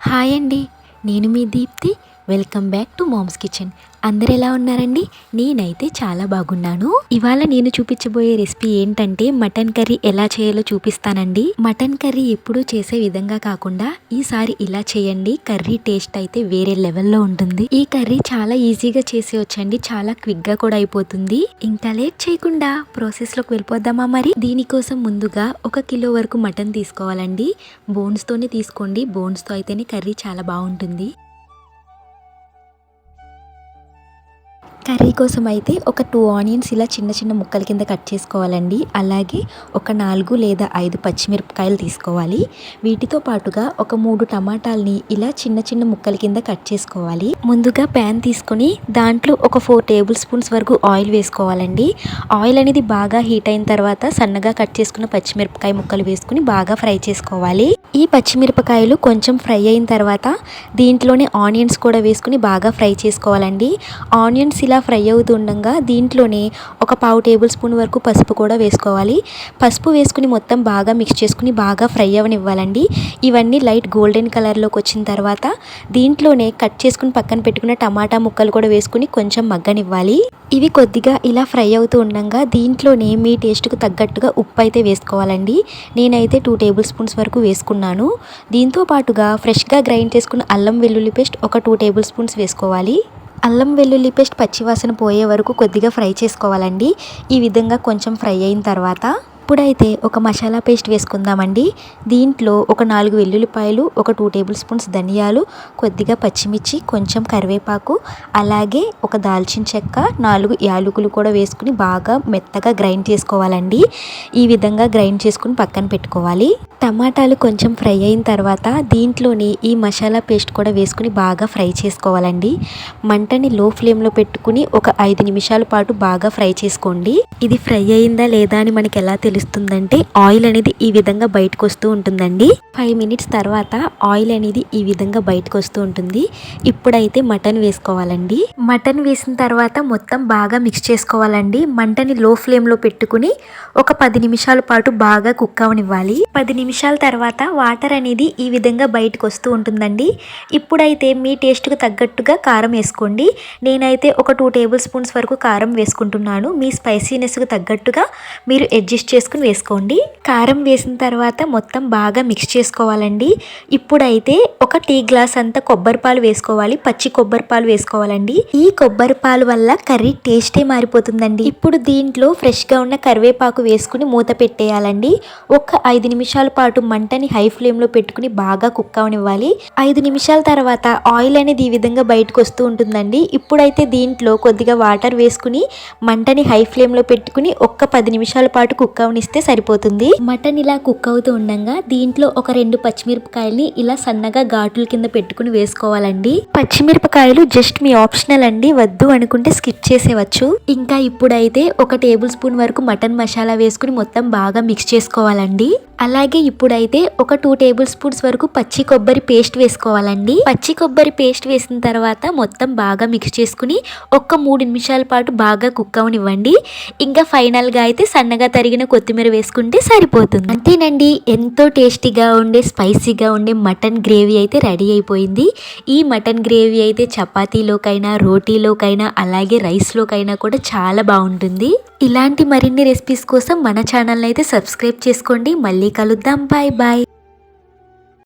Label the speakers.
Speaker 1: Hi అండి నేను మీ Deepthi. Welcome back to mom's kitchen. అందరు ఎలా ఉన్నారండి? నేనైతే చాలా బాగున్నాను. ఇవాళ నేను చూపించబోయే రెసిపీ ఏంటంటే మటన్ కర్రీ ఎలా చేయాలో చూపిస్తానండి. మటన్ కర్రీ ఎప్పుడూ చేసే విధంగా కాకుండా ఈసారి ఇలా చేయండి. కర్రీ టేస్ట్ అయితే వేరే లెవెల్లో ఉంటుంది. ఈ కర్రీ చాలా ఈజీగా చేసేయొచ్చండి. చాలా క్విక్గా కూడా అయిపోతుంది. ఇంకా లేట్ చేయకుండా ప్రాసెస్లోకి వెళ్ళిపోద్దామా మరి? దీనికోసం ముందుగా ఒక కిలో వరకు మటన్ తీసుకోవాలండి. బోన్స్ తోనే తీసుకోండి. బోన్స్తో అయితేనే కర్రీ చాలా బాగుంటుంది. కర్రీ కోసం అయితే ఒక టూ ఆనియన్స్ ఇలా చిన్న చిన్న ముక్కల కింద కట్ చేసుకోవాలండి. అలాగే ఒక నాలుగు లేదా ఐదు పచ్చిమిరపకాయలు తీసుకోవాలి. వీటితో పాటుగా ఒక మూడు టమాటాలని ఇలా చిన్న చిన్న ముక్కల కింద కట్ చేసుకోవాలి. ముందుగా ప్యాన్ తీసుకొని దాంట్లో ఒక ఫోర్ టేబుల్ స్పూన్స్ వరకు ఆయిల్ వేసుకోవాలండి. ఆయిల్ అనేది బాగా హీట్ అయిన తర్వాత సన్నగా కట్ చేసుకున్న పచ్చిమిరపకాయ ముక్కలు వేసుకుని బాగా ఫ్రై చేసుకోవాలి. ఈ పచ్చిమిరపకాయలు కొంచెం ఫ్రై అయిన తర్వాత దీంట్లోనే ఆనియన్స్ కూడా వేసుకుని బాగా ఫ్రై చేసుకోవాలండి. ఆనియన్స్ ఇలా ఫ్రై అవుతుండగా దీంట్లోనే ఒక పావు టేబుల్ స్పూన్ వరకు పసుపు కూడా వేసుకోవాలి. పసుపు వేసుకుని మొత్తం బాగా మిక్స్ చేసుకుని బాగా ఫ్రై అవనివ్వాలండి. ఇవన్నీ లైట్ గోల్డెన్ కలర్లోకి వచ్చిన తర్వాత దీంట్లోనే కట్ చేసుకుని పక్కన పెట్టుకున్న టమాటా ముక్కలు కూడా వేసుకుని కొంచెం మగ్గనివ్వాలి. ఇవి కొద్దిగా ఇలా ఫ్రై అవుతూ ఉండగా దీంట్లోనే మీ టేస్ట్కు తగ్గట్టుగా ఉప్పు అయితే వేసుకోవాలండి. నేనైతే టూ టేబుల్ స్పూన్స్ వరకు వేసుకున్నాను. దీంతో పాటుగా ఫ్రెష్గా గ్రైండ్ చేసుకున్న అల్లం వెల్లుల్లి పేస్ట్ ఒక టూ టేబుల్ స్పూన్స్ వేసుకోవాలి. అల్లం వెల్లుల్లి పేస్ట్ పచ్చివాసన పోయే వరకు కొద్దిగా ఫ్రై చేసుకోవాలండి. ఈ విధంగా కొంచెం ఫ్రై అయిన తర్వాత ఇప్పుడైతే ఒక మసాలా పేస్ట్ వేసుకుందామండి. దీంట్లో ఒక నాలుగు వెల్లుల్లిపాయలు ఒక టూ టేబుల్ స్పూన్స్ ధనియాలు కొద్దిగా పచ్చిమిర్చి కొంచెం కరివేపాకు అలాగే ఒక దాల్చిన చెక్క నాలుగు యాలకులు కూడా వేసుకుని బాగా మెత్తగా గ్రైండ్ చేసుకోవాలండి. ఈ విధంగా గ్రైండ్ చేసుకుని పక్కన పెట్టుకోవాలి. టమాటాలు కొంచెం ఫ్రై అయిన తర్వాత దీంట్లోని ఈ మసాలా పేస్ట్ కూడా వేసుకుని బాగా ఫ్రై చేసుకోవాలండి. మంటని లో ఫ్లేమ్లో పెట్టుకుని ఒక ఐదు నిమిషాల పాటు బాగా ఫ్రై చేసుకోండి. ఇది ఫ్రై అయిందా లేదా అని మనకి ఎలా తెలుసు కనిపిస్తుందంటే ఆయిల్ అనేది ఈ విధంగా బయటకు వస్తూ ఉంటుందండి. ఫైవ్ మినిట్స్ తర్వాత ఆయిల్ అనేది ఈ విధంగా బయటకు వస్తూ ఉంటుంది. ఇప్పుడైతే మటన్ వేసుకోవాలండి. మటన్ వేసిన తర్వాత మొత్తం బాగా మిక్స్ చేసుకోవాలండి. మంటని లో ఫ్లేమ్లో పెట్టుకుని ఒక పది నిమిషాల పాటు బాగా కుక్ అవనివ్వాలి. పది నిమిషాల తర్వాత వాటర్ అనేది ఈ విధంగా బయటకు వస్తూ ఉంటుందండి. ఇప్పుడైతే మీ టేస్ట్కు తగ్గట్టుగా కారం వేసుకోండి. నేనైతే ఒక టూ టేబుల్ స్పూన్స్ వరకు కారం వేసుకుంటున్నాను. మీ స్పైసీనెస్కు తగ్గట్టుగా మీరు అడ్జస్ట్ చేసుకుని వేసుకోండి. కారం వేసిన తర్వాత మొత్తం బాగా మిక్స్ చేసుకోవాలండి. ఇప్పుడైతే ఒక టీ గ్లాస్ అంతా కొబ్బరి పాలు వేసుకోవాలి. పచ్చి కొబ్బరి పాలు వేసుకోవాలండి. ఈ కొబ్బరి పాలు వల్ల కర్రీ టేస్టే మారిపోతుందండి. ఇప్పుడు దీంట్లో ఫ్రెష్గా ఉన్న కరివేపాకు వేసుకుని మూత పెట్టేయాలండి. ఒక ఐదు నిమిషాల పాటు మంటని హై ఫ్లేమ్లో పెట్టుకుని బాగా కుక్ అవనివ్వాలి. ఐదు నిమిషాల తర్వాత ఆయిల్ అనేది ఈ విధంగా బయటకు వస్తూ ఉంటుందండి. ఇప్పుడైతే దీంట్లో కొద్దిగా వాటర్ వేసుకుని మంటని హై ఫ్లేమ్లో పెట్టుకుని ఒక్క పది నిమిషాల పాటు కుక్ అవనిస్తే సరిపోతుంది మటన్ ఇలా కుక్ అవుతూ ఉండగా దీంట్లో ఒక రెండు పచ్చిమిరపకాయల్ని ఇలా సన్నగా ఘాటుల కింద పెట్టుకుని వేసుకోవాలండి పచ్చిమిరపకాయలు జస్ట్ మీ ఆప్షనల్ అండి వద్దు అనుకుంటే స్కిప్ చేసేవచ్చు ఇంకా ఇప్పుడైతే ఒక టేబుల్ స్పూన్ వరకు మటన్ మసాలా వేసుకుని మొత్తం బాగా మిక్స్ చేసుకోవాలండి అలాగే ఇప్పుడైతే ఒక టూ టేబుల్ స్పూన్స్ వరకు పచ్చి కొబ్బరి పేస్ట్ వేసుకోవాలండి పచ్చి కొబ్బరి పేస్ట్ వేసిన తర్వాత మొత్తం బాగా మిక్స్ చేసుకుని ఒక్క మూడు నిమిషాల పాటు బాగా కుక్ అవనివ్వండి ఇంకా ఫైనల్గా అయితే సన్నగా తరిగిన కొత్తిమీర వేసుకుంటే సరిపోతుంది. అంతేనండి ఎంతో టేస్టీగా ఉండే స్పైసీగా ఉండే మటన్ గ్రేవీ అయితే రెడీ అయిపోయింది. ఈ మటన్ గ్రేవీ అయితే చపాతీలోకైనా రోటీలోకైనా అలాగే రైస్లోకైనా కూడా చాలా బాగుంటుంది. ఇలాంటి మరిన్ని రెసిపీస్ కోసం మన ఛానల్ని అయితే సబ్స్క్రైబ్ చేసుకోండి. మళ్ళీ కలుద్దాం. Bye bye.